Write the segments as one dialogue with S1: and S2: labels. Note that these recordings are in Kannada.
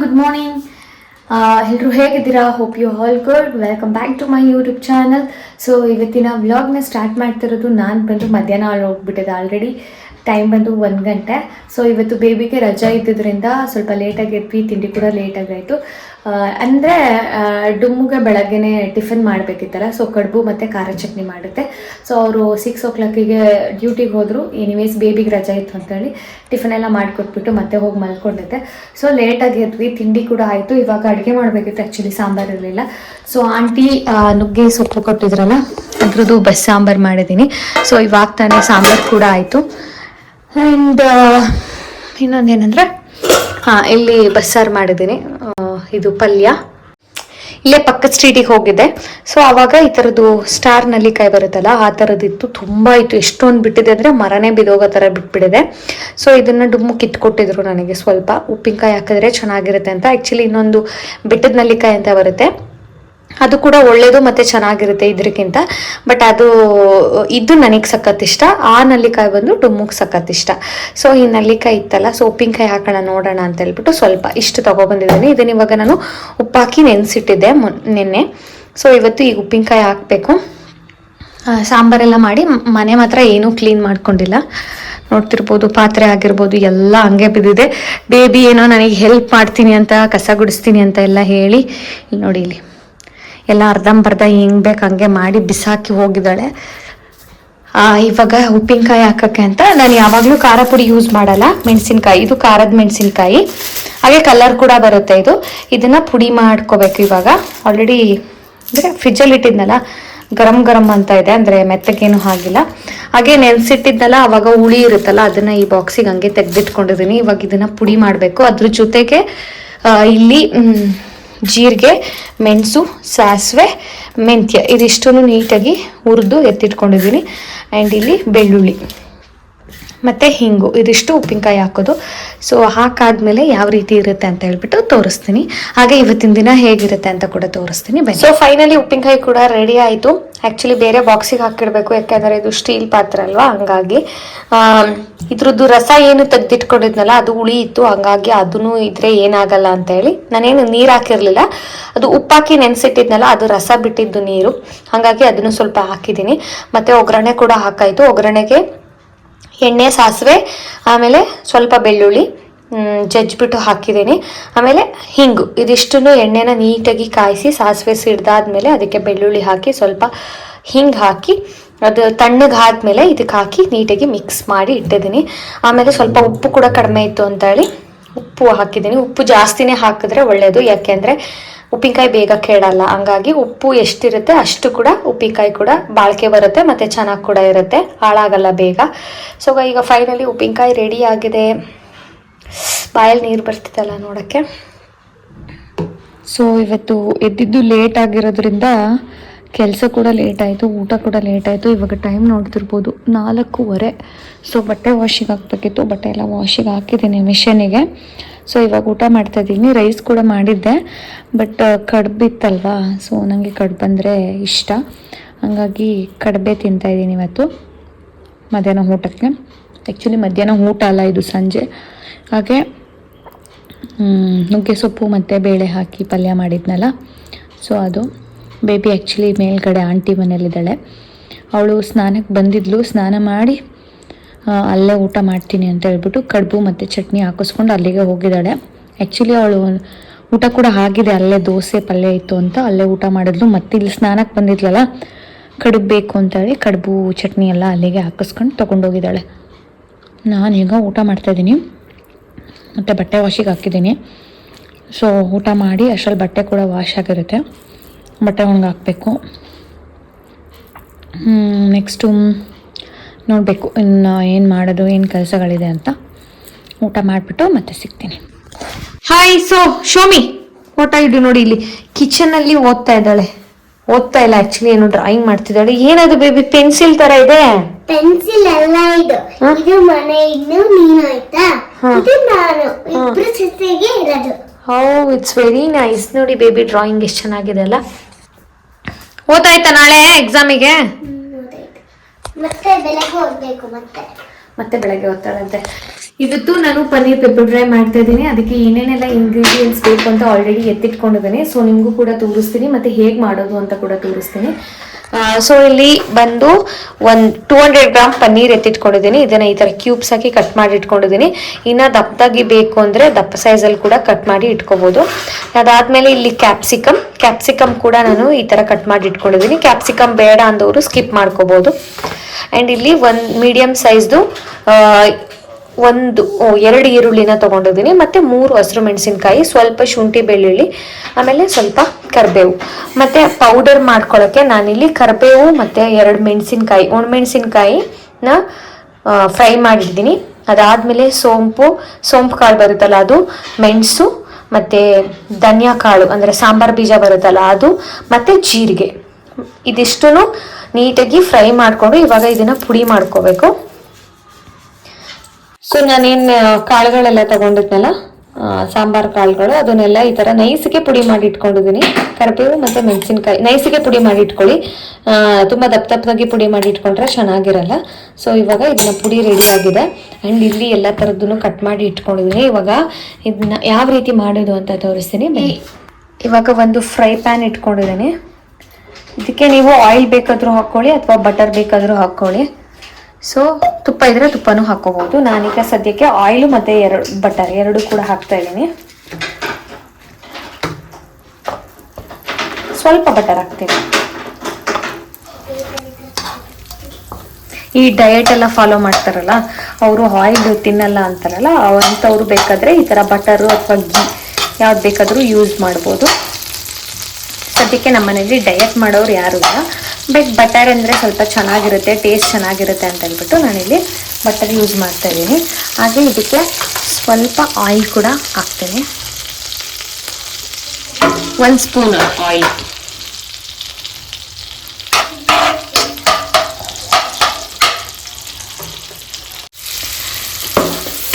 S1: ಗುಡ್ ಮಾರ್ನಿಂಗ್ ಎಲ್ಲರೂ ಹೇಗಿದ್ದೀರಾ? Hope you all good welcome back to my YouTube channel so ಇವತ್ತಿನ ವ್ಲಾಗ್ನ ಸ್ಟಾರ್ಟ್ ಮಾಡ್ತಿರೋದು ನಾನು ಬಂದು ಮಧ್ಯಾಹ್ನ ಅಲ್ಲಿ ಹೋಗ್ಬಿಟ್ಟಿದೆ ಆಲ್ರೆಡಿ ಟೈಮ್ ಬಂದು ಒಂದು ಗಂಟೆ. ಸೊ ಇವತ್ತು ಬೇಬಿಗೆ ರಜಾ ಇದ್ದಿದ್ದರಿಂದ ಸ್ವಲ್ಪ ಲೇಟಾಗಿ ಎದ್ವಿ ತಿಂಡಿ ಕೂಡ ಲೇಟಾಗಿ ಆಯಿತು ಅಂದರೆ ಡುಮ್ಮಗೆ ಬೆಳಗ್ಗೆ ಟಿಫನ್ ಮಾಡಬೇಕಿತ್ತಲ್ಲ ಸೊ ಕಡುಬು ಮತ್ತು ಖಾರ ಚಟ್ನಿ ಮಾಡುತ್ತೆ. ಸೊ ಅವರು ಸಿಕ್ಸ್ ಓ ಕ್ಲಾಕಿಗೆ ಡ್ಯೂಟಿಗೆ ಹೋದರು. ಎನಿವೇಸ್ ಬೇಬಿಗೆ ರಜಾ ಇತ್ತು ಅಂತೇಳಿ ಟಿಫನ್ ಎಲ್ಲ ಮಾಡಿಕೊಟ್ಬಿಟ್ಟು ಮತ್ತೆ ಹೋಗಿ ಮಲ್ಕೊಂಡಿದ್ದೆ ಸೊ ಲೇಟಾಗಿ ಎದ್ವಿ, ತಿಂಡಿ ಕೂಡ ಆಯಿತು. ಇವಾಗ ಅಡುಗೆ ಮಾಡಬೇಕಿತ್ತು ಆ್ಯಕ್ಚುಲಿ ಸಾಂಬಾರು ಇರಲಿಲ್ಲ. ಸೊ ಆಂಟಿ ನುಗ್ಗೆ ಸೊಪ್ಪು ಕೊಟ್ಟಿದ್ರಲ್ಲ, ಅದ್ರದ್ದು ಬಸ್ ಸಾಂಬಾರು ಮಾಡಿದ್ದೀನಿ. ಸೊ ಇವಾಗ ತಾನೇ ಸಾಂಬಾರು ಕೂಡ ಆಯಿತು. ಆ್ಯಂಡ್ ಇನ್ನೊಂದೇನೆಂದರೆ ಹಾಂ ಇಲ್ಲಿ ಬಸ್ಸಾರು ಮಾಡಿದ್ದೀನಿ. ಇದು ಪಲ್ಯ. ಇಲ್ಲೇ ಪಕ್ಕದ ಸ್ಟ್ರೀಟಿಗೆ ಹೋಗಿದ್ದೆ. ಸೊ ಆವಾಗ ಈ ಥರದ್ದು ಸ್ಟಾರ್ ನಲ್ಲಿಕಾಯಿ ಬರುತ್ತಲ್ಲ, ಆ ಥರದ್ದಿತ್ತು ತುಂಬ ಇತ್ತು. ಎಷ್ಟೊಂದು ಬಿಟ್ಟಿದೆ ಅಂದರೆ ಮರನೇ ಬಿದೋಗೋ ಥರ ಬಿಟ್ಬಿಟ್ಟಿದೆ. ಸೊ ಇದನ್ನು ಡುಮ್ಮು ಕಿತ್ಕೊಟ್ಟಿದ್ರು ನನಗೆ ಸ್ವಲ್ಪ. ಉಪ್ಪಿನಕಾಯಿ ಹಾಕಿದ್ರೆ ಚೆನ್ನಾಗಿರುತ್ತೆ ಅಂತ. ಆ್ಯಕ್ಚುಲಿ ಇನ್ನೊಂದು ಬಿಟ್ಟದ ನಲ್ಲಿಕಾಯಿ ಅಂತ ಬರುತ್ತೆ. ಅದು ಕೂಡ ಒಳ್ಳೇದು ಮತ್ತೆ ಚೆನ್ನಾಗಿರುತ್ತೆ ಇದ್ರಕ್ಕಿಂತ. ಬಟ್ ಅದು, ಇದು ನನಗೆ ಸಖತ್ ಇಷ್ಟ. ಆ ನಲ್ಲಿಕಾಯಿ ಬಂದು ಡುಮ್ಮುಗೆ ಸಖತ್ ಇಷ್ಟ. ಸೊ ಈ ನಲ್ಲಿಕಾಯಿ ಇತ್ತಲ್ಲ ಸೊ ಉಪ್ಪಿನಕಾಯಿ ಹಾಕೋಣ, ನೋಡೋಣ ಅಂತ ಹೇಳ್ಬಿಟ್ಟು ಸ್ವಲ್ಪ ಇಷ್ಟು ತಗೊಬಂದಿದ್ದೀನಿ. ಇದನ್ನ ಇವಾಗ ನಾನು ಉಪ್ಪಾಕಿ ನೆನೆಸಿಟ್ಟಿದ್ದೆ ನಿನ್ನೆ. ಸೊ ಇವತ್ತು ಈಗ ಉಪ್ಪಿನಕಾಯಿ ಹಾಕಬೇಕು. ಸಾಂಬಾರೆಲ್ಲ ಮಾಡಿ ಮನೆ ಮಾತ್ರ ಏನೂ ಕ್ಲೀನ್ ಮಾಡ್ಕೊಂಡಿಲ್ಲ. ನೋಡ್ತಿರ್ಬೋದು, ಪಾತ್ರೆ ಆಗಿರ್ಬೋದು, ಎಲ್ಲ ಹಂಗೆ ಬಿದ್ದಿದೆ. ಬೇಬಿ ಏನೋ ನನಗೆ ಹೆಲ್ಪ್ ಮಾಡ್ತೀನಿ ಅಂತ, ಕಸ ಗುಡಿಸ್ತೀನಿ ಅಂತ ಎಲ್ಲ ಹೇಳಿ. ನೋಡಿ ಇಲ್ಲಿ. ಎಲ್ಲ ಅರ್ಧಂಬರ್ಧ ಹೆಂಗ್ ಬೇಕು ಹಂಗೆ ಮಾಡಿ ಬಿಸಾಕಿ ಹೋಗಿದ್ದಾಳೆ. ಇವಾಗ ಉಪ್ಪಿನಕಾಯಿ ಹಾಕಕ್ಕೆ ಅಂತ ನಾನು ಯಾವಾಗಲೂ ಖಾರ ಪುಡಿ ಯೂಸ್ ಮಾಡಲ್ಲ. ಮೆಣಸಿನ್ಕಾಯಿ, ಇದು ಖಾರದ ಮೆಣಸಿನ್ಕಾಯಿ. ಹಾಗೆ ಕಲರ್ ಕೂಡ ಬರುತ್ತೆ ಇದು. ಇದನ್ನ ಪುಡಿ ಮಾಡ್ಕೋಬೇಕು ಇವಾಗ. ಆಲ್ರೆಡಿ ಅಂದರೆ ಫ್ರಿಜ್ಜಲ್ಲಿ ಇಟ್ಟಿದ್ನಲ್ಲ, ಗರಂ ಗರಂ ಅಂತ ಇದೆ, ಅಂದರೆ ಮೆತ್ತಗೇನು ಆಗಿಲ್ಲ ಹಾಗೆ ನೆನ್ಸಿಟ್ಟಿದ್ನಲ್ಲ, ಅವಾಗ ಹುಳಿ ಇರುತ್ತಲ್ಲ, ಅದನ್ನ ಈ ಬಾಕ್ಸಿಗೆ ಹಂಗೆ ತೆಗೆದಿಟ್ಕೊಂಡಿದ್ದೀನಿ. ಇವಾಗ ಇದನ್ನ ಪುಡಿ ಮಾಡಬೇಕು. ಅದ್ರ ಜೊತೆಗೆ ಇಲ್ಲಿ ಜೀರಿಗೆ ಮೆಣಸು ಸಾಸಿವೆ ಮೆಂತ್ಯ. ಇದಿಷ್ಟನ್ನು ನೀಟಾಗಿ ಹುರಿದು ಎತ್ತಿಟ್ಕೊಂಡಿದ್ದೀನಿ. ಆ್ಯಂಡ್ ಇಲ್ಲಿ ಬೆಳ್ಳುಳ್ಳಿ. ಮತ್ತು ಹಿಂಗು, ಇದಿಷ್ಟು ಉಪ್ಪಿನಕಾಯಿ ಹಾಕೋದು. ಸೊ ಹಾಕಾದ್ಮೇಲೆ ಯಾವ ರೀತಿ ಇರುತ್ತೆ ಅಂತ ಹೇಳ್ಬಿಟ್ಟು ತೋರಿಸ್ತೀನಿ. ಹಾಗೆ ಇವತ್ತಿನ ದಿನ ಹೇಗಿರುತ್ತೆ ಅಂತ ಕೂಡ ತೋರಿಸ್ತೀನಿ. ಸೊ ಫೈನಲಿ ಉಪ್ಪಿನಕಾಯಿ ಕೂಡ ರೆಡಿ ಆಯಿತು. ಆ್ಯಕ್ಚುಲಿ ಬೇರೆ ಬಾಕ್ಸಿಗೆ ಹಾಕಿಡಬೇಕು, ಯಾಕೆಂದರೆ ಇದು ಸ್ಟೀಲ್ ಪಾತ್ರೆ ಅಲ್ವಾ? ಹಂಗಾಗಿ ಇದ್ರದ್ದು ರಸ ಏನು ತೆಗ್ದಿಟ್ಕೊಂಡಿದ್ನಲ್ಲ, ಅದು ಉಳಿ ಇತ್ತು ಹಂಗಾಗಿ ಅದನ್ನು ಇದ್ರೆ ಏನಾಗಲ್ಲ ಅಂತ ಹೇಳಿ. ನಾನೇನು ನೀರು ಹಾಕಿರಲಿಲ್ಲ. ಅದು ಉಪ್ಪಾಕಿ ನೆನೆಸಿಟ್ಟಿದ್ನಲ್ಲ, ಅದು ರಸ ಬಿಟ್ಟಿದ್ದು ನೀರು. ಹಾಗಾಗಿ ಅದನ್ನು ಸ್ವಲ್ಪ ಹಾಕಿದ್ದೀನಿ. ಮತ್ತು ಒಗ್ಗರಣೆ ಕೂಡ ಹಾಕಾಯಿತು. ಒಗ್ಗರಣೆಗೆ ಎಣ್ಣೆ, ಸಾಸಿವೆ, ಆಮೇಲೆ ಸ್ವಲ್ಪ ಬೆಳ್ಳುಳ್ಳಿ ಜಜ್ಜಿಬಿಟ್ಟು ಹಾಕಿದ್ದೀನಿ. ಆಮೇಲೆ ಹಿಂಗು, ಇದಿಷ್ಟನ್ನು ಎಣ್ಣೆನ ನೀಟಾಗಿ ಕಾಯಿಸಿ, ಸಾಸಿವೆ ಸಿಡ್ದಾದ್ಮೇಲೆ ಅದಕ್ಕೆ ಬೆಳ್ಳುಳ್ಳಿ ಹಾಕಿ ಸ್ವಲ್ಪ ಹಿಂಗೆ ಹಾಕಿ, ಅದು ತಣ್ಣಗೆ ಮೇಲೆ ಇದಕ್ಕೆ ಹಾಕಿ ನೀಟಾಗಿ ಮಿಕ್ಸ್ ಮಾಡಿ ಇಟ್ಟಿದ್ದೀನಿ. ಆಮೇಲೆ ಸ್ವಲ್ಪ ಉಪ್ಪು ಕೂಡ ಕಡಿಮೆ ಇತ್ತು ಅಂತ ಹೇಳಿ ಉಪ್ಪು ಹಾಕಿದ್ದೀನಿ. ಉಪ್ಪು ಜಾಸ್ತಿನೇ ಹಾಕಿದ್ರೆ ಒಳ್ಳೆಯದು ಯಾಕೆಂದರೆ ಉಪ್ಪಿನಕಾಯಿ ಬೇಗ ಕೇಳಲ್ಲ. ಹಂಗಾಗಿ ಉಪ್ಪು ಎಷ್ಟಿರುತ್ತೆ ಅಷ್ಟು ಕೂಡ ಉಪ್ಪಿನಕಾಯಿ ಕೂಡ ಬಾಳಿಕೆ ಬರುತ್ತೆ ಮತ್ತು ಚೆನ್ನಾಗಿ ಕೂಡ ಇರುತ್ತೆ. ಹಾಳಾಗಲ್ಲ ಬೇಗ. ಸೊ ಈಗ ಫೈನಲಿ ಉಪ್ಪಿನಕಾಯಿ ರೆಡಿ ಆಗಿದೆ. ಬಾಯಲ್ಲಿ ನೀರು ಬರ್ತಿದ್ದಲ್ಲ ನೋಡೋಕ್ಕೆ? ಸೊ ಇವತ್ತು ಎದ್ದಿದ್ದು ಲೇಟ್ ಆಗಿರೋದ್ರಿಂದ ಕೆಲಸ ಕೂಡ ಲೇಟ್ ಆಯಿತು, ಊಟ ಕೂಡ ಲೇಟ್ ಆಯಿತು. ಇವಾಗ ಟೈಮ್ ನೋಡ್ತಿರ್ಬೋದು ನಾಲ್ಕೂವರೆ. ಸೊ ಬಟ್ಟೆ ವಾಷಿಗೆ ಹಾಕ್ಬೇಕಿತ್ತು ಬಟ್ಟೆ ಎಲ್ಲ ವಾಷಿಗೆ ಹಾಕಿದ್ದೀನಿ ಮಿಷನಿಗೆ ಸೊ ಇವಾಗ ಊಟ ಮಾಡ್ತಾ ಇದ್ದೀನಿ. ರೈಸ್ ಕೂಡ ಮಾಡಿದ್ದೆ. ಬಟ್ ಕಡ್ಬಿತ್ತಲ್ವಾ? ಸೊ ನನಗೆ ಕಡ್ಬು ಅಂದರೆ ಇಷ್ಟ. ಹಾಗಾಗಿ ಕಡಬೆ ತಿಂತಾ ಇದ್ದೀನಿ ಇವತ್ತು. ಮಧ್ಯಾಹ್ನ ಊಟಕ್ಕೆ. ಆ್ಯಕ್ಚುಲಿ ಮಧ್ಯಾಹ್ನ ಊಟ ಅಲ್ಲ ಇದು ಸಂಜೆ. ಹಾಗೆ ನುಗ್ಗೆ ಸೊಪ್ಪು ಮತ್ತು ಬೇಳೆ ಹಾಕಿ ಪಲ್ಯ ಮಾಡಿದ್ನಲ್ಲ. ಸೊ ಅದು. ಬೇಬಿ ಆ್ಯಕ್ಚುಲಿ ಮೇಲ್ಗಡೆ ಆಂಟಿ ಮನೇಲಿದ್ದಾಳೆ ಅವಳು ಸ್ನಾನಕ್ಕೆ ಬಂದಿದ್ಲು. ಸ್ನಾನ ಮಾಡಿ ಅಲ್ಲೇ ಊಟ ಮಾಡ್ತೀನಿ ಅಂತ ಹೇಳ್ಬಿಟ್ಟು ಕಡುಬು ಮತ್ತು ಚಟ್ನಿ ಹಾಕಿಸ್ಕೊಂಡು ಅಲ್ಲಿಗೆ ಹೋಗಿದ್ದಾಳೆ. ಆ್ಯಕ್ಚುಲಿ ಅವಳು ಊಟ ಕೂಡ ಆಗಿದೆ, ಅಲ್ಲೇ ದೋಸೆ ಪಲ್ಯ ಇತ್ತು ಅಂತ ಅಲ್ಲೇ ಊಟ ಮಾಡಿದ್ಲು. ಮತ್ತೆ ಇಲ್ಲಿ ಸ್ನಾನಕ್ಕೆ ಬಂದಿದ್ಲಲ್ಲ, ಕಡುಬು ಬೇಕು ಅಂತೇಳಿ ಕಡುಬು, ಚಟ್ನಿ ಎಲ್ಲ ಅಲ್ಲಿಗೆ ಹಾಕಿಸ್ಕೊಂಡು ತೊಗೊಂಡೋಗಿದ್ದಾಳೆ ನಾನೀಗ ಊಟ ಮಾಡ್ತಾಯಿದ್ದೀನಿ ಮತ್ತು ಬಟ್ಟೆ ವಾಶಿಗೆ ಹಾಕಿದ್ದೀನಿ. ಸೊ ಊಟ ಮಾಡಿ ಅಷ್ಟರಲ್ಲಿ ಬಟ್ಟೆ ಕೂಡ ವಾಶ್ ಆಗಿರುತ್ತೆ. ಬಟ್ಟೆ ಒಣಗಾಕಬೇಕು. ನೆಕ್ಸ್ಟು ನೋಡಬೇಕು ಇನ್ನು ಏನು ಮಾಡೋದು ಏನು ಕೆಲಸಗಳಿದೆ ಅಂತ. ಊಟ ಮಾಡಿಬಿಟ್ಟು ಮತ್ತೆ ಸಿಗ್ತೀನಿ. ಹಾಯ್ ಸೊ ಶೋಮಿ ಊಟ ಇಡು ನೋಡಿ ಇಲ್ಲಿ? ಕಿಚನಲ್ಲಿ ಓದ್ತಾ ಇದ್ದಾಳೆ. ಓದ್ತಾ ಇಲ್ಲ ಆ್ಯಕ್ಚುಲಿ ಏನು ಡ್ರಾಯಿಂಗ್ ಮಾಡ್ತಿದ್ದಾಳೆ. ಏನದು ಬೇಬಿ ಪೆನ್ಸಿಲ್ ಥರ ಇದೆ?
S2: ಪೆನ್ಸಿಲ್ ಎಲ್ಲ ಇದು. ಇದು ಮನೆ ಇನ್ನು ನೀನು ಆಯ್ತಾ? ಇದು ನಾನು. ಇಬ್ರು ಜೊತೆಗೆ ಇರೋದು.
S1: ಹೌ ಇಟ್ಸ್ ವೆರಿ ನೈಸ್ ನೋಡಿ ಬೇಬಿ ಡ್ರಾಯಿಂಗ್ ಎಷ್ಟು ಚೆನ್ನಾಗಿದೆ ಅಲ್ಲ. ಓದಾಯ್ತಾ ನಾಳೆ ಎಕ್ಸಾಮಿಗೆ
S2: ಮತ್ತೆ ಬೆಳಗ್ಗೆ ಹೋಗ್ಬೇಕು ಮತ್ತೆ.
S1: ಬೆಳಗ್ಗೆ ಇವತ್ತು ನಾನು ಪನ್ನೀರ್ ಪೆಪ್ಪರ್ ಫ್ರೈ ಮಾಡ್ತಾ ಇದ್ದೀನಿ. ಅದಕ್ಕೆ ಏನೇನೆಲ್ಲ ಇಂಗ್ರೀಡಿಯೆಂಟ್ಸ್ ಬೇಕು ಅಂತ ಆಲ್ರೆಡಿ ಎತ್ತಿಟ್ಕೊಂಡಿದ್ದೀನಿ. ಸೊ ನಿಮಗೂ ಕೂಡ ತೋರಿಸ್ತೀನಿ. ಮತ್ತೆ ಹೇಗೆ ಮಾಡೋದು ಅಂತ ಕೂಡ ತೋರಿಸ್ತೀನಿ. ಸೊ ಇಲ್ಲಿ ಬಂದು ಒಂದು ಟೂ ಹಂಡ್ರೆಡ್ ಗ್ರಾಮ್ ಪನ್ನೀರ್ ಎತ್ತಿಟ್ಕೊಂಡಿದ್ದೀನಿ. ಇದನ್ನು ಈ ಥರ ಕ್ಯೂಬ್ಸ್ ಹಾಕಿ ಕಟ್ ಮಾಡಿ ಇಟ್ಕೊಂಡಿದ್ದೀನಿ. ಇನ್ನು ದಪ್ಪದಾಗಿ ಬೇಕು ಅಂದರೆ ದಪ್ಪ ಸೈಜಲ್ಲಿ ಕೂಡ ಕಟ್ ಮಾಡಿ ಇಟ್ಕೋಬೋದು. ಅದಾದಮೇಲೆ ಇಲ್ಲಿ ಕ್ಯಾಪ್ಸಿಕಮ್ ಕ್ಯಾಪ್ಸಿಕಮ್ ಕೂಡ ನಾನು ಈ ಥರ ಕಟ್ ಮಾಡಿ ಇಟ್ಕೊಂಡಿದ್ದೀನಿ. ಕ್ಯಾಪ್ಸಿಕಮ್ ಬೇಡ ಅಂದವರು ಸ್ಕಿಪ್ ಮಾಡ್ಕೋಬೋದು. ಆ್ಯಂಡ್ ಇಲ್ಲಿ ಒಂದು ಮೀಡಿಯಮ್ ಸೈಜ್ದು ಒಂದು ಎರಡು ಈರುಳ್ಳಿನ ತಗೊಂಡಿದ್ದೀನಿ ಮತ್ತು ಮೂರು ಹಸಿರು ಮೆಣಸಿನ್ಕಾಯಿ, ಸ್ವಲ್ಪ ಶುಂಠಿ ಬೆಳ್ಳುಳ್ಳಿ, ಆಮೇಲೆ ಸ್ವಲ್ಪ ಕರಿಬೇವು. ಮತ್ತು ಪೌಡರ್ ಮಾಡ್ಕೊಳ್ಳೋಕ್ಕೆ ನಾನಿಲ್ಲಿ ಕರಿಬೇವು ಮತ್ತು ಎರಡು ಮೆಣಸಿನ್ಕಾಯಿ ಒಣಮೆಣಸಿನ್ಕಾಯಿನ ಫ್ರೈ ಮಾಡಿದ್ದೀನಿ ಅದಾದಮೇಲೆ ಸೋಂಪು ಸೋಂಪು ಕಾಳು ಬರುತ್ತಲ್ಲ ಅದು, ಮೆಣಸು, ಮತ್ತು ಧನಿಯಾ ಕಾಳು, ಅಂದರೆ ಸಾಂಬಾರು ಬೀಜ ಬರುತ್ತಲ್ಲ ಅದು, ಮತ್ತು ಜೀರಿಗೆ. ಇದಿಷ್ಟು ನೀಟಾಗಿ ಫ್ರೈ ಮಾಡಿಕೊಂಡು ಇವಾಗ ಇದನ್ನು ಪುಡಿ ಮಾಡ್ಕೋಬೇಕು. ಸೊ ನಾನೇನು ಕಾಳುಗಳೆಲ್ಲ ತಗೊಂಡಿದ್ನಲ್ಲ ಸಾಂಬಾರ್ ಕಾಳುಗಳು, ಅದನ್ನೆಲ್ಲ ಈ ಥರ ನೈಸಿಗೆ ಪುಡಿ ಮಾಡಿ ಇಟ್ಕೊಂಡಿದ್ದೀನಿ. ಕರಿಬೇವು ಮತ್ತು ಮೆಣಸಿನ್ಕಾಯಿ, ನೈಸಿಗೆ ಪುಡಿ ಮಾಡಿ ಇಟ್ಕೊಳ್ಳಿ. ತುಂಬಾ ದಪ್ಪ ದಪ್ಪದಾಗಿ ಪುಡಿ ಮಾಡಿ ಇಟ್ಕೊಂಡ್ರೆ ಚೆನ್ನಾಗಿರಲ್ಲ. ಸೊ ಇವಾಗ ಇದನ್ನ ಪುಡಿ ರೆಡಿ ಆಗಿದೆ. ಆ್ಯಂಡ್ ಇಲ್ಲಿ ಎಲ್ಲ ಥರದ್ದನ್ನು ಕಟ್ ಮಾಡಿ ಇಟ್ಕೊಂಡಿದೀನಿ ಇವಾಗ ಇದನ್ನ ಯಾವ ರೀತಿ ಮಾಡೋದು ಅಂತ ತೋರಿಸ್ತೀನಿ. ಇವಾಗ ಒಂದು ಫ್ರೈ ಪ್ಯಾನ್ ಇಟ್ಕೊಂಡಿದ್ದೀನಿ. ಇದಕ್ಕೆ ನೀವು ಆಯಿಲ್ ಬೇಕಾದರೂ ಹಾಕ್ಕೊಳ್ಳಿ ಅಥವಾ ಬಟರ್ ಬೇಕಾದರೂ ಹಾಕ್ಕೊಳ್ಳಿ. ಸೊ ತುಪ್ಪ ಇದ್ರೆ ತುಪ್ಪನೂ ಹಾಕೋಬಹುದು. ನಾನೀಗ ಸದ್ಯಕ್ಕೆ ಆಯಿಲು ಮತ್ತೆ ಎರಡು ಬಟರ್ ಎರಡು ಕೂಡ ಹಾಕ್ತಾ ಇದ್ದೀನಿ. ಸ್ವಲ್ಪ ಬಟರ್ ಹಾಕ್ತೀನಿ. ಈ ಡಯಟ್ ಎಲ್ಲ ಫಾಲೋ ಮಾಡ್ತಾರಲ್ಲ, ಅವರು ಆಯಿಲ್ ತಿನ್ನಲ್ಲ ಅಂತಾರಲ್ಲ ಅಂತವ್ರು ಬೇಕಾದ್ರೆ ಈ ತರ ಬಟರ್ ಅಥವಾ ಗೀ ಯಾವ್ದು ಬೇಕಾದರೂ ಯೂಸ್ ಮಾಡ್ಬೋದು. ಸದ್ಯಕ್ಕೆ ನಮ್ಮ ಮನೇಲಿ ಡಯಟ್ ಮಾಡೋರು ಯಾರು ಇಲ್ಲ. ಬಟ್ ಬಟರ್ ಅಂದರೆ ಸ್ವಲ್ಪ ಚೆನ್ನಾಗಿರುತ್ತೆ ಟೇಸ್ಟ್ ಚೆನ್ನಾಗಿರುತ್ತೆ ಅಂತ ಹೇಳ್ಬಿಟ್ಟು ನಾನಿಲ್ಲಿ ಬಟರ್ ಯೂಸ್ ಮಾಡ್ತಾ ಇದ್ದೀನಿ. ಹಾಗೆ ಇದಕ್ಕೆ ಸ್ವಲ್ಪ ಆಯಿಲ್ ಕೂಡ ಹಾಕ್ತೀನಿ. ಒಂದು ಸ್ಪೂನ್ ಆಯಿಲ್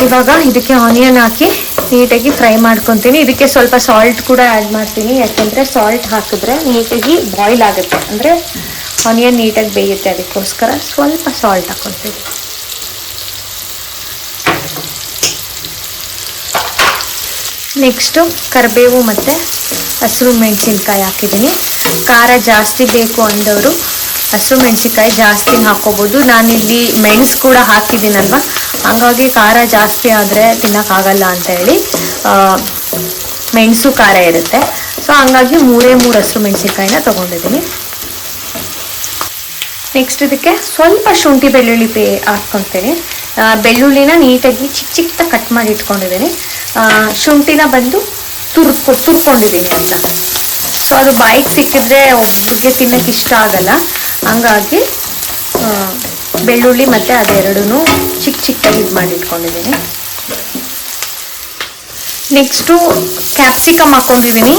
S1: ಇವಾಗ ಇದಕ್ಕೆ ಆನಿಯನ್ ಹಾಕಿ ನೀಟಾಗಿ ಫ್ರೈ ಮಾಡ್ಕೊತೀನಿ. ಇದಕ್ಕೆ ಸ್ವಲ್ಪ ಸಾಲ್ಟ್ ಕೂಡ ಆ್ಯಡ್ ಮಾಡ್ತೀನಿ. ಯಾಕೆಂದರೆ ಸಾಲ್ಟ್ ಹಾಕಿದ್ರೆ ನೀಟಾಗಿ ಬಾಯ್ಲ್ ಆಗುತ್ತೆ. ಅಂದರೆ ಆನಿಯನ್ ನೀಟಾಗಿ ಬೇಯುತ್ತೆ ಅದಕ್ಕೋಸ್ಕರ ಸ್ವಲ್ಪ ಸಾಲ್ಟ್ ಹಾಕೊತೀನಿ ನೆಕ್ಸ್ಟು ಕರಿಬೇವು ಮತ್ತು ಹಸಿರು ಮೆಣಸಿನ್ಕಾಯಿ ಹಾಕಿದ್ದೀನಿ. ಖಾರ ಜಾಸ್ತಿ ಬೇಕು ಅಂದವರು ಹಸಿರು ಮೆಣಸಿನ್ಕಾಯಿ ಜಾಸ್ತಿ ಹಾಕೋಬೋದು ನಾನಿಲ್ಲಿ ಮೆಣಸು ಕೂಡ ಹಾಕಿದ್ದೀನಲ್ವ? ಹಾಗಾಗಿ ಖಾರ ಜಾಸ್ತಿ ಆದರೆ ತಿನ್ನೋಕ್ಕಾಗಲ್ಲ ಅಂತ ಹೇಳಿ ಮೆಣಸು ಖಾರ ಇರುತ್ತೆ. ಸೊ ಹಂಗಾಗಿ ಮೂರೇ ಮೂರು ಹಸಿರು ಮೆಣಸಿನ್ಕಾಯಿನ ತೊಗೊಂಡಿದ್ದೀನಿ. ನೆಕ್ಸ್ಟ್ ಇದಕ್ಕೆ ಸ್ವಲ್ಪ ಶುಂಠಿ ಬೆಳ್ಳುಳ್ಳಿ ಪೇ ಹಾಕ್ಕೊತೇನೆ. ಬೆಳ್ಳುಳ್ಳಿನ ನೀಟಾಗಿ ಚಿಕ್ಕ ಚಿಕ್ಕದಾಗಿ ಕಟ್ ಮಾಡಿ ಇಟ್ಕೊಂಡಿದ್ದೀನಿ. ಶುಂಠಿನ ಬಂದು ತುರ್ಕೊ, ತುರ್ಕೊಂಡಿದ್ದೀನಿ ಅಂತ. ಸೊ ಅದು ಬಾಯಿಗೆ ಸಿಕ್ಕಿದ್ರೆ ಒಬ್ಬರಿಗೆ ತಿನ್ನಕ್ಕೆ ಇಷ್ಟ ಆಗಲ್ಲ. ಹಂಗಾಗಿ ಬೆಳ್ಳುಳ್ಳಿ ಮತ್ತು ಅದೆರಡೂ ಚಿಕ್ಕ ಚಿಕ್ಕದಾಗಿ ಇದು ಮಾಡಿ ಇಟ್ಕೊಂಡಿದ್ದೀನಿ. ನೆಕ್ಸ್ಟು ಕ್ಯಾಪ್ಸಿಕಮ್ ಹಾಕೊಂಡಿದ್ದೀನಿ.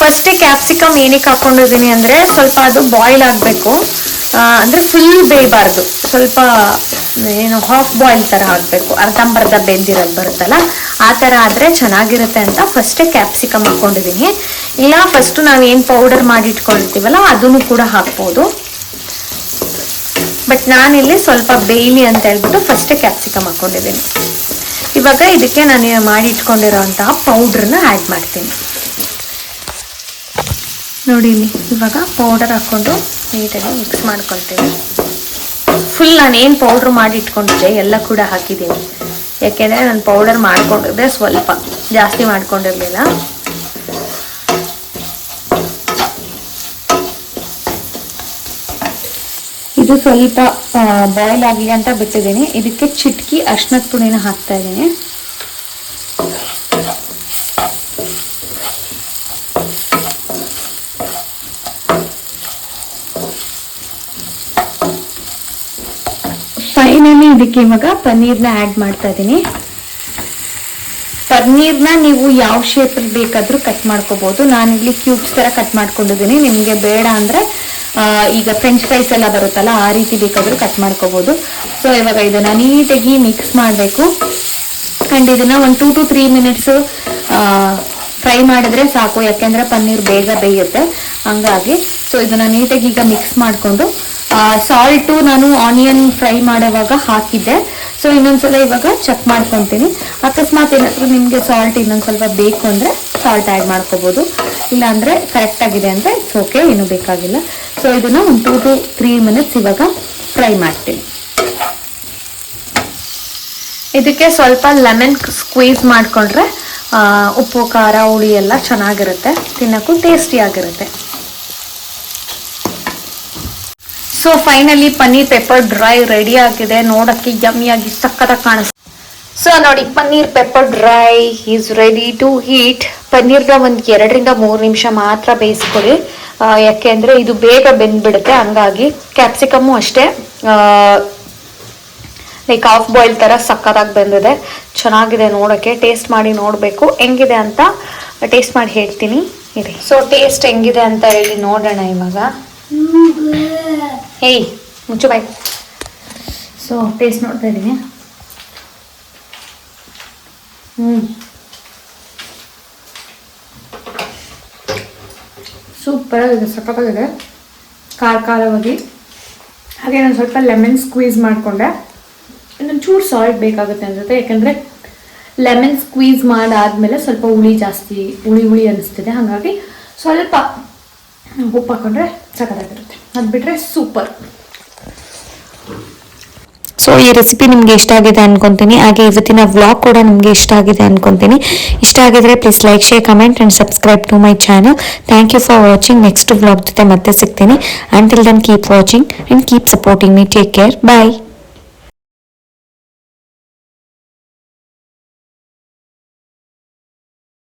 S1: ಫಸ್ಟೇ ಕ್ಯಾಪ್ಸಿಕಮ್ ಏನಕ್ಕೆ ಹಾಕೊಂಡಿದ್ದೀನಿ ಅಂದರೆ ಸ್ವಲ್ಪ ಅದು ಬಾಯ್ಲ್ ಆಗಬೇಕು. ಅಂದರೆ ಫುಲ್ ಬೇಯಬಾರ್ದು ಸ್ವಲ್ಪ, ಏನು ಹಾಫ್ ಬಾಯ್ಲ್ ಥರ ಹಾಕಬೇಕು. ಅರ್ಧಂಬರ್ಧ ಬೆಂದಿರೋದು ಬರುತ್ತಲ್ಲ, ಆ ಥರ ಆದರೆ ಚೆನ್ನಾಗಿರುತ್ತೆ ಅಂತ ಫಸ್ಟೇ ಕ್ಯಾಪ್ಸಿಕಮ್ ಹಾಕ್ಕೊಂಡಿದ್ದೀನಿ ಇಲ್ಲ ಫಸ್ಟು ನಾವು ಏನು ಪೌಡರ್ ಮಾಡಿ ಇಟ್ಕೊಂಡಿರ್ತೀವಲ್ಲ ಅದನ್ನು ಕೂಡ ಹಾಕ್ಬೋದು. ಬಟ್ ನಾನಿಲ್ಲಿ ಸ್ವಲ್ಪ ಬೇಯ್ಲಿ ಅಂತ ಹೇಳ್ಬಿಟ್ಟು ಫಸ್ಟೇ ಕ್ಯಾಪ್ಸಿಕಮ್ ಹಾಕ್ಕೊಂಡಿದ್ದೀನಿ ಇವಾಗ ಇದಕ್ಕೆ ನಾನು ಮಾಡಿ ಇಟ್ಕೊಂಡಿರೋಂತಹ ಪೌಡ್ರನ್ನ ಆ್ಯಡ್ ಮಾಡ್ತೀನಿ. ನೋಡಿ ಇವಾಗ ಪೌಡರ್ ಹಾಕ್ಕೊಂಡು ನೀಟಾಗಿ ಮಿಕ್ಸ್ ಮಾಡ್ಕೊಳ್ತೀನಿ ಫುಲ್ ನಾನು ಏನು ಪೌಡ್ರ್ ಮಾಡಿ ಇಟ್ಕೊಂಡಿದ್ದೆ, ಎಲ್ಲ ಕೂಡ ಹಾಕಿದ್ದೀನಿ. ಯಾಕೆಂದರೆ ನಾನು ಪೌಡರ್ ಮಾಡ್ಕೊಂಡಿದ್ದೆ ಸ್ವಲ್ಪ ಜಾಸ್ತಿ ಮಾಡ್ಕೊಂಡಿರಲಿಲ್ಲ. ಇದು ಸ್ವಲ್ಪ ಬಾಯ್ಲ್ ಆಗಲಿ ಅಂತ ಬಿಟ್ಟಿದ್ದೀನಿ. ಇದಕ್ಕೆ ಚಿಟ್ಕಿ ಅರ್ಶಿನದ ಪುಡಿನ ಹಾಕ್ತಾ ಇದ್ದೀನಿ. ಇದಕ್ಕೆ ಇವಾಗ ಪನ್ನೀರ್ನ ಆ್ಯಡ್ ಮಾಡ್ತಾ ಇದ್ದೀನಿ ಪನ್ನೀರ್ನ ನೀವು ಯಾವ ಶೇಪಲ್ಲಿ ಬೇಕಾದರೂ ಕಟ್ ಮಾಡ್ಕೋಬೋದು. ನಾನಿಲ್ಲಿ ಕ್ಯೂಬ್ಸ್ ಥರ ಕಟ್ ಮಾಡ್ಕೊಂಡಿದ್ದೀನಿ. ನಿಮಗೆ ಬೇಡ ಅಂದರೆ ಈಗ ಫ್ರೆಂಚ್ ಫ್ರೈಸ್ ಎಲ್ಲ ಬರುತ್ತಲ್ಲ, ಆ ರೀತಿ ಬೇಕಾದರೂ ಕಟ್ ಮಾಡ್ಕೋಬೋದು. ಸೊ ಇವಾಗ ಇದನ್ನು ನೀಟಾಗಿ ಮಿಕ್ಸ್ ಮಾಡಬೇಕು. ಆ್ಯಂಡ್ ಇದನ್ನು ಒಂದು two to three minutes fry ಮಾಡಿದ್ರೆ ಸಾಕು. ಯಾಕೆಂದರೆ ಪನ್ನೀರ್ ಬೇಗ ಬೇಯುತ್ತೆ. ಹಂಗಾಗಿ ಸೊ ಇದನ್ನು ನೀಟಾಗಿ ಈಗ ಮಿಕ್ಸ್ ಮಾಡಿಕೊಂಡು ಸಾಲ್ಟು ನಾನು ಆನಿಯನ್ ಫ್ರೈ ಮಾಡೋವಾಗ ಹಾಕಿದ್ದೆ. ಸೊ ಇನ್ನೊಂದ್ಸಲ ಇವಾಗ ಚೆಕ್ ಮಾಡ್ಕೊತೀನಿ. ಅಕಸ್ಮಾತ್ ಏನಾದರೂ ನಿಮಗೆ ಸಾಲ್ಟ್ ಇನ್ನೊಂದು ಸ್ವಲ್ಪ ಬೇಕು ಅಂದರೆ ಸಾಲ್ಟ್ ಆ್ಯಡ್ ಮಾಡ್ಕೋಬೋದು. ಇಲ್ಲಾಂದರೆ ಕರೆಕ್ಟಾಗಿದೆ ಅಂದರೆ ಇಟ್ಸ್ ಓಕೆ ಏನೂ ಬೇಕಾಗಿಲ್ಲ. ಸೊ ಇದನ್ನು ಒಂದು ಟೂ ಟು ತ್ರೀ ಮಿನಿಟ್ಸ್ ಇವಾಗ ಫ್ರೈ ಮಾಡ್ತೀನಿ. ಇದಕ್ಕೆ ಸ್ವಲ್ಪ ಲೆಮನ್ ಸ್ಕ್ವೀಸ್ ಮಾಡಿಕೊಂಡ್ರೆ ಉಪ್ಪು, ಖಾರ, ಹುಳಿ ಎಲ್ಲ ಚೆನ್ನಾಗಿರುತ್ತೆ. ತಿನ್ನೋಕ್ಕೂ ಟೇಸ್ಟಿಯಾಗಿರುತ್ತೆ so finally paneer pepper dry ready ಆಗಿದೆ. ನೋಡಕ್ಕೆ ಯಮ್ಮಿಯಾಗಿ ಸಕ್ಕತ್ತಾಗಿ ಕಾಣಿಸ್ತು. ಸೊ ನೋಡಿ paneer pepper dry is ready to heat ಪನ್ನೀರ್ನ ಒಂದು ಎರಡರಿಂದ ಮೂರು ನಿಮಿಷ ಮಾತ್ರ ಬೇಯಿಸ್ಕೊಳ್ಳಿ ಯಾಕೆಂದರೆ ಇದು ಬೇಗ ಬೆಂದ್ಬಿಡುತ್ತೆ. ಹಂಗಾಗಿ ಕ್ಯಾಪ್ಸಿಕಮ್ಮು ಅಷ್ಟೇ. ಲೈಕ್ ಹಾಫ್ ಬಾಯ್ಲ್ ಥರ ಸಕ್ಕತ್ತಾಗಿ ಬಂದಿದೆ. ಚೆನ್ನಾಗಿದೆ ನೋಡೋಕ್ಕೆ. ಟೇಸ್ಟ್ ಮಾಡಿ ನೋಡಬೇಕು. ಹೆಂಗಿದೆ ಅಂತ ಟೇಸ್ಟ್ ಮಾಡಿ ಹೇಳ್ತೀನಿ. ಇದೆ. ಸೊ ಟೇಸ್ಟ್ ಹೆಂಗಿದೆ ಅಂತ ಹೇಳಿ ನೋಡೋಣ ಇವಾಗ. ಹೇಯ್ ಮುಚ್ಚು ಬಾಯ್. ಸೊ ಟೇಸ್ಟ್ ನೋಡ್ತಾ ಇದ್ದೀನಿ ಹ್ಞೂ ಸೂಪರ್ ಆಗಿದೆ, ಸಖತ್ತಾಗಿದೆ. ಖಾರ ಖಾರವಾಗಿ ಹಾಗೆ ನಾನು ಸ್ವಲ್ಪ ಲೆಮನ್ ಸ್ಕ್ವೀಸ್ ಮಾಡಿಕೊಂಡೆ. ಇನ್ನೊಂದು ಚೂರು ಸಾಲ್ಟ್ ಬೇಕಾಗುತ್ತೆ ಅನ್ಸುತ್ತೆ, ಯಾಕಂದರೆ ಲೆಮನ್ ಸ್ಕ್ವೀಸ್ ಮಾಡಾದಮೇಲೆ ಸ್ವಲ್ಪ ಹುಳಿ ಜಾಸ್ತಿ, ಹುಳಿ ಹುಳಿ ಅನಿಸ್ತಿದೆ. ಹಾಗಾಗಿ ಸ್ವಲ್ಪ ಉಪ್ಪು ಹಾಕೊಂಡ್ರೆ ಸಖತ್ತಾಗಿರುತ್ತೆ. ಅದು ಬಿಟ್ಟರೆ ಸೂಪರ್.
S3: ಸೊ ಈ ರೆಸಿಪಿ ನಿಮಗೆ ಇಷ್ಟ ಆಗಿದೆ ಅನ್ಕೊಂತೀನಿ. ಹಾಗೆ ಇವತ್ತಿನ ವ್ಲಾಗ್ ಕೂಡ ನಿಮಗೆ ಇಷ್ಟ ಆಗಿದೆ ಅನ್ಕೊಂತೀನಿ. ಇಷ್ಟ ಆಗಿದ್ರೆ please like share comment and subscribe to my channel thank you for watching next vlog ಜೊತೆ ಮತ್ತೆ ಸಿಗ್ತೀನಿ. Until then keep watching and keep supporting me take care bye